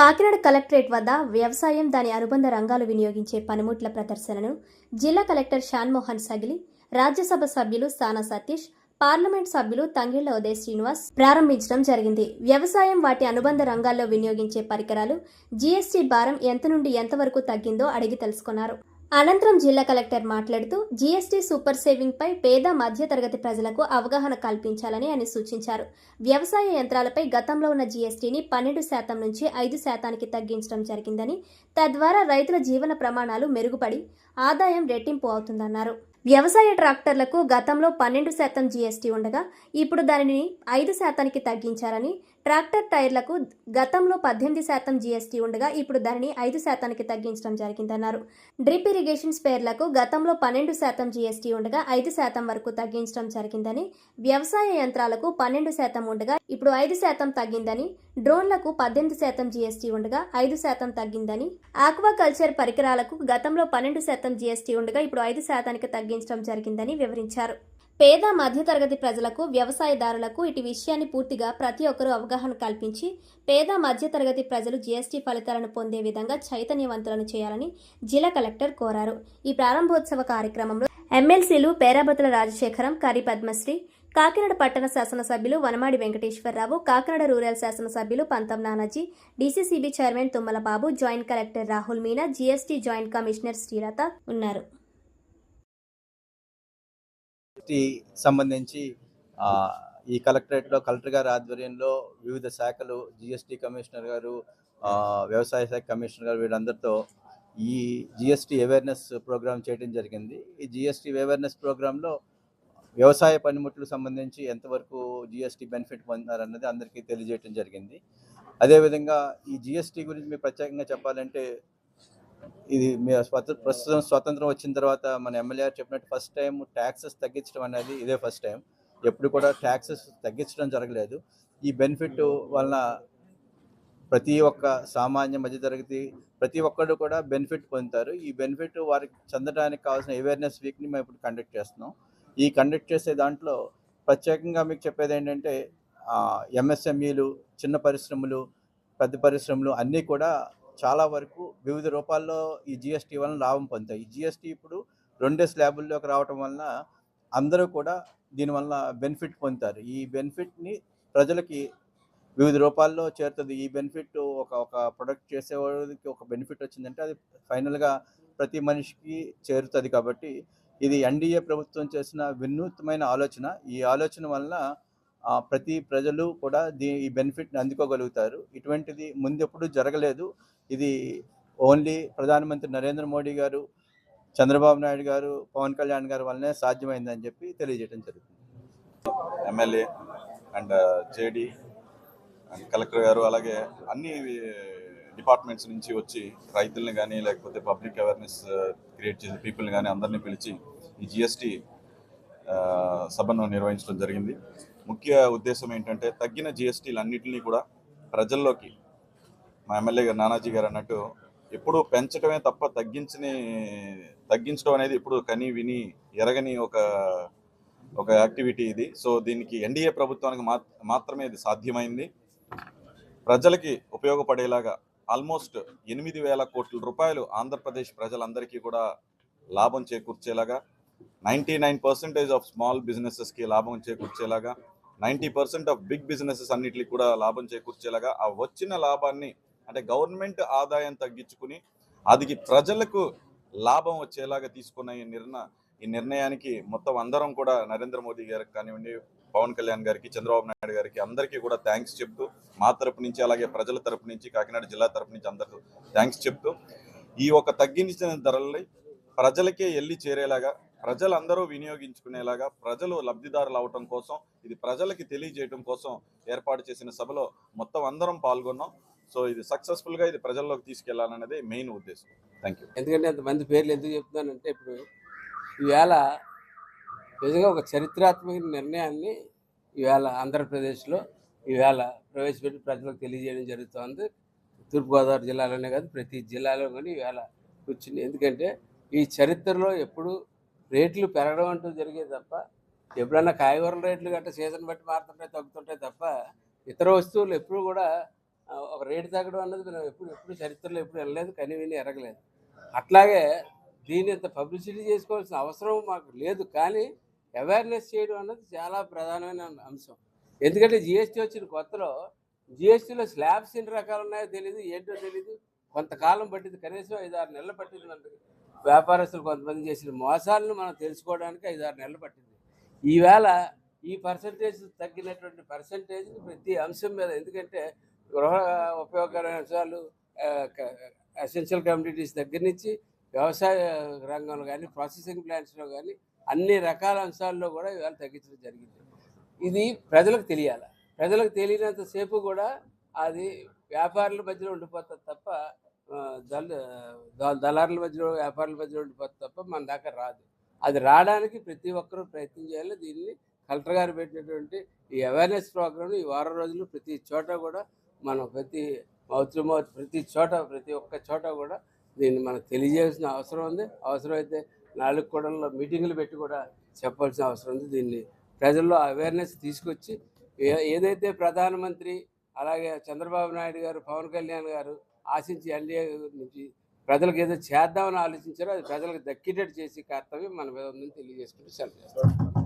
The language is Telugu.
కాకినాడ కలెక్టరేట్ వద్ద వ్యవసాయం దాని అనుబంధ రంగాలు వినియోగించే పనిముట్ల ప్రదర్శనను జిల్లా కలెక్టర్ షాన్మోహన్ సగిలి రాజ్యసభ సభ్యులు సానా సతీష్ పార్లమెంట్ సభ్యులు తంగిళ్ళ ఉదయ్ శ్రీనివాస్ ప్రారంభించడం జరిగింది. వ్యవసాయం వాటి అనుబంధ రంగాల్లో వినియోగించే పరికరాలు జీఎస్టీ భారం ఎంత నుండి ఎంతవరకు తగ్గిందో అడిగి తెలుసుకున్నారు. అనంతరం జిల్లా కలెక్టర్ మాట్లాడుతూ జీఎస్టీ సూపర్ సేవింగ్ పై పేద మధ్యతరగతి ప్రజలకు అవగాహన కల్పించాలని ఆయన సూచించారు. వ్యవసాయ యంత్రాలపై గతంలో ఉన్న జీఎస్టీని పన్నెండు శాతం నుంచి ఐదు శాతానికి తగ్గించడం జరిగిందని తద్వారా రైతుల జీవన ప్రమాణాలు మెరుగుపడి ఆదాయం రెట్టింపు అవుతుందన్నారు. వ్యవసాయ ట్రాక్టర్లకు గతంలో పన్నెండు శాతం జీఎస్టీ ఉండగా ఇప్పుడు దానిని ఐదు శాతానికి తగ్గించారని ట్రాక్టర్ టైర్లకు గతంలో పద్దెనిమిది శాతం జీఎస్టీ ఉండగా ఇప్పుడు దానిని ఐదు శాతానికి తగ్గించడం జరిగిందన్నారు. డ్రిప్ ఇరిగేషన్ స్పేర్లకు గతంలో పన్నెండు శాతం జీఎస్టీ ఉండగా ఐదు శాతం వరకు తగ్గించడం జరిగిందని వ్యవసాయ యంత్రాలకు పన్నెండు శాతం ఉండగా ఇప్పుడు ఐదు శాతం తగ్గిందని డ్రోన్లకు పద్దెనిమిది శాతం జీఎస్టీ ఉండగా ఐదు శాతం తగ్గిందని ఆక్వాకల్చర్ పరికరాలకు గతంలో పన్నెండు శాతం జీఎస్టీ ఉండగా ఇప్పుడు ఐదు శాతానికి తగ్గి తగ్గించడం జరిగిందని వివరించారు. పేద మధ్యతరగతి ప్రజలకు వ్యవసాయదారులకు ఇటు విషయాన్ని పూర్తిగా ప్రతి ఒక్కరూ అవగాహన కల్పించి పేద మధ్యతరగతి ప్రజలు జీఎస్టీ ఫలితాలను పొందే విధంగా చైతన్యవంతులను చేయాలని జిల్లా కలెక్టర్ కోరారు. ఈ ప్రారంభోత్సవ కార్యక్రమంలో ఎమ్మెల్సీలు పేరాబతుల రాజశేఖరం కరి పద్మశ్రీ కాకినాడ పట్టణ శాసనసభ్యులు వనమాడి వెంకటేశ్వరరావు కాకినాడ రూరల్ శాసనసభ్యులు Pantham Nanaji DCCB chairman Tummala Babu joint collector Rahul Meena GST joint commissioner Srilatha ఉన్నారు. సంబంధించి ఈ కలెక్టరేట్లో కలెక్టర్ గారి ఆధ్వర్యంలో వివిధ శాఖలు జిఎస్టీ కమిషనర్ గారు వ్యవసాయ శాఖ కమిషనర్ గారు వీళ్ళందరితో ఈ జిఎస్టీ అవేర్నెస్ ప్రోగ్రామ్ చేయడం జరిగింది. ఈ జిఎస్టీ అవేర్నెస్ ప్రోగ్రాంలో వ్యవసాయ పనిముట్లకు సంబంధించి ఎంతవరకు జిఎస్టీ బెనిఫిట్ పొందారన్నది అందరికీ తెలియజేయడం జరిగింది. అదేవిధంగా ఈ జిఎస్టీ గురించి మీరు ప్రత్యేకంగా చెప్పాలంటే ఇది మీ స్వత ప్రస్తుతం స్వతంత్రం వచ్చిన తర్వాత మన ఎమ్మెల్యే చెప్పినట్టు ఫస్ట్ టైం ట్యాక్సెస్ తగ్గించడం అనేది ఇదే ఫస్ట్ టైం ఎప్పుడు కూడా ట్యాక్సెస్ తగ్గించడం జరగలేదు. ఈ బెనిఫిట్ వలన ప్రతి ఒక్క సామాన్య మధ్యతరగతి ప్రతి ఒక్కరు కూడా బెనిఫిట్ పొందుతారు. ఈ బెనిఫిట్ వారికి చెందడానికి కావాల్సిన అవేర్నెస్ వీక్ని మేము ఇప్పుడు కండక్ట్ చేస్తున్నాం. ఈ కండక్ట్ చేసే దాంట్లో ప్రత్యేకంగా మీకు చెప్పేది ఏంటంటే ఎంఎస్ఎంఈలు చిన్న పరిశ్రమలు పెద్ద పరిశ్రమలు అన్నీ కూడా చాలా వరకు వివిధ రూపాల్లో ఈ జిఎస్టీ వలన లాభం పొందుతాయి. ఈ జిఎస్టీ ఇప్పుడు రెండే స్లాబుల్లోకి రావటం వలన అందరూ కూడా దీనివల్ల బెనిఫిట్ పొందుతారు. ఈ బెనిఫిట్ని ప్రజలకి వివిధ రూపాల్లో చేరుతుంది. ఈ బెనిఫిట్ ఒక ఒక ప్రొడక్ట్ చేసేవాడికి ఒక బెనిఫిట్ వచ్చిందంటే అది ఫైనల్గా ప్రతి మనిషికి చేరుతుంది కాబట్టి ఇది ఎన్డీఏ ప్రభుత్వం చేసిన వినూత్నమైన ఆలోచన. ఈ ఆలోచన వలన ప్రతి ప్రజలు కూడా దీ ఈ బెనిఫిట్ని అందుకోగలుగుతారు. ఇటువంటిది ముందెప్పుడు జరగలేదు. ఇది ఓన్లీ ప్రధానమంత్రి నరేంద్ర మోడీ గారు చంద్రబాబు నాయుడు గారు పవన్ కళ్యాణ్ గారు వల్లనే సాధ్యమైందని చెప్పి తెలియజేయడం జరుగుతుంది. MLA and JD and collector గారు అలాగే అన్ని డిపార్ట్మెంట్స్ నుంచి వచ్చి రైతుల్ని కానీ లేకపోతే పబ్లిక్ అవేర్నెస్ క్రియేట్ చేసే పీపుల్ని కానీ అందరినీ పిలిచి ఈ జిఎస్టీ సభను నిర్వహించడం జరిగింది. ముఖ్య ఉద్దేశం ఏంటంటే తగ్గిన జిఎస్టీలన్నింటినీ కూడా ప్రజల్లోకి మా ఎమ్మెల్యే గారు నానాజీ గారు అన్నట్టు ఎప్పుడు పెంచడమే తప్ప తగ్గించని తగ్గించడం అనేది ఇప్పుడు కని విని ఎరగని ఒక ఒక యాక్టివిటీ ఇది. సో దీనికి ఎన్డీఏ ప్రభుత్వానికి మాత్రమే ఇది సాధ్యమైంది. ప్రజలకి ఉపయోగపడేలాగా ఆల్మోస్ట్ ఎనిమిది వేల కోట్ల రూపాయలు ఆంధ్రప్రదేశ్ ప్రజలందరికీ కూడా లాభం చేకూర్చేలాగా ninety nine percentage of small బిజినెసెస్కి లాభం చేకూర్చేలాగా ninety percent of big businesses అన్నిటికి కూడా లాభం చేకూర్చేలాగా ఆ వచ్చిన లాభాన్ని అంటే గవర్నమెంట్ ఆదాయం తగ్గించుకుని అది ప్రజలకు లాభం వచ్చేలాగా తీసుకున్న ఈ నిర్ణ ఈ నిర్ణయానికి మొత్తం అందరం కూడా నరేంద్ర మోదీ గారికి కానివ్వండి పవన్ కళ్యాణ్ గారికి చంద్రబాబు నాయుడు గారికి అందరికీ కూడా థ్యాంక్స్ చెప్తూ మా తరపు నుంచి అలాగే ప్రజల తరపు నుంచి కాకినాడ జిల్లా తరపు నుంచి అందరికీ థ్యాంక్స్ చెప్తూ ఈ ఒక తగ్గించిన ధరల్ని ప్రజలకే వెళ్ళి చేరేలాగా ప్రజలందరూ వినియోగించుకునేలాగా ప్రజలు లబ్ధిదారులు అవటం కోసం ఇది ప్రజలకి తెలియజేయటం కోసం ఏర్పాటు చేసిన సభలో మొత్తం అందరం పాల్గొన్నాం. సో ఇది సక్సెస్ఫుల్గా ఇది ప్రజల్లోకి తీసుకెళ్ళాలనేది మెయిన్ ఉద్దేశం. థ్యాంక్ యూ ఎందుకంటే అంతమంది పేర్లు ఎందుకు చెప్తున్నానంటే ఇప్పుడు ఈవేళ నిజంగా ఒక చరిత్రాత్మక నిర్ణయాన్ని ఈవేళ ఆంధ్రప్రదేశ్లో ఈవేళ ప్రవేశపెట్టి ప్రజలకు తెలియజేయడం జరుగుతోంది. తూర్పుగోదావరి జిల్లాలోనే కాదు ప్రతి జిల్లాలో కానీ ఈవేళ కూర్చుని ఎందుకంటే ఈ చరిత్రలో ఎప్పుడు రేట్లు పెరగడం అంటూ జరిగేది తప్ప ఎప్పుడన్నా కాయగూరల రేట్లు గట్ట సీజన్ బట్టి మారుతుంటాయి తగ్గుతుంటాయి తప్ప ఇతర వస్తువులు ఎప్పుడు కూడా ఒక రేటు తగ్గడం అన్నది మనం ఎప్పుడు ఎప్పుడు చరిత్రలో ఎప్పుడు వెళ్ళలేదు కని విని ఎరగలేదు. అట్లాగే దీని ఇంత పబ్లిసిటీ చేసుకోవాల్సిన అవసరం మాకు లేదు కానీ అవేర్నెస్ చేయడం అన్నది చాలా ప్రధానమైన అంశం. ఎందుకంటే జిఎస్టీ వచ్చిన కొత్తలో జిఎస్టీలో స్లాబ్స్ ఎన్ని రకాలు ఉన్నాయో తెలియదు ఏంటో తెలియదు కొంతకాలం పట్టింది కనీసం ఐదు ఆరు నెలలు పట్టింది మనకి. వ్యాపారస్తులు కొంతమంది చేసిన మోసాలను మనం తెలుసుకోవడానికి ఐదు ఆరు నెలలు పట్టింది. ఈవేళ ఈ పర్సంటేజ్ తగ్గినటువంటి పర్సంటేజ్ ప్రతి అంశం మీద ఎందుకంటే గృహ ఉపయోగకరమైన అంశాలు ఎసెన్షియల్ కమ్యూనిటీస్ దగ్గర నుంచి వ్యవసాయ రంగంలో కానీ ప్రాసెసింగ్ ప్లాంట్స్లో కానీ అన్ని రకాల అంశాల్లో కూడా ఇవాళ తగ్గించడం జరిగింది. ఇది ప్రజలకు తెలియాలి. ప్రజలకు తెలియనంతసేపు కూడా అది వ్యాపారుల మధ్యలో ఉండిపోతుంది తప్ప దళ దళారుల మధ్యలో వ్యాపారుల మధ్యలో ఉండిపోతుంది తప్ప మన దాకా రాదు. అది రావడానికి ప్రతి ఒక్కరూ ప్రయత్నం చేయాలి. దీన్ని కలెక్టర్ గారు పెట్టినటువంటి ఈ అవేర్నెస్ ప్రోగ్రామ్ ఈ వారం రోజులు ప్రతి చోట కూడా మనం ప్రతి మౌతులు మౌత్ ప్రతి చోట ప్రతి ఒక్క చోట కూడా దీన్ని మనకు తెలియజేయాల్సిన అవసరం ఉంది. అవసరమైతే నాలుగు కూడల్లో మీటింగులు పెట్టి కూడా చెప్పాల్సిన అవసరం ఉంది. దీన్ని ప్రజల్లో అవేర్నెస్ తీసుకొచ్చి ఏ- ఏదైతే ప్రధానమంత్రి అలాగే చంద్రబాబు నాయుడు గారు పవన్ కళ్యాణ్ గారు ఆశించి ఎన్డీఏ నుంచి ప్రజలకు ఏదో చేద్దామని ఆలోచించారో అది ప్రజలకు దక్కేటట్టు చేసే కర్తవ్యం మన మీద ఉందని తెలియజేసుకుంటూ సెలవు చేస్తాం.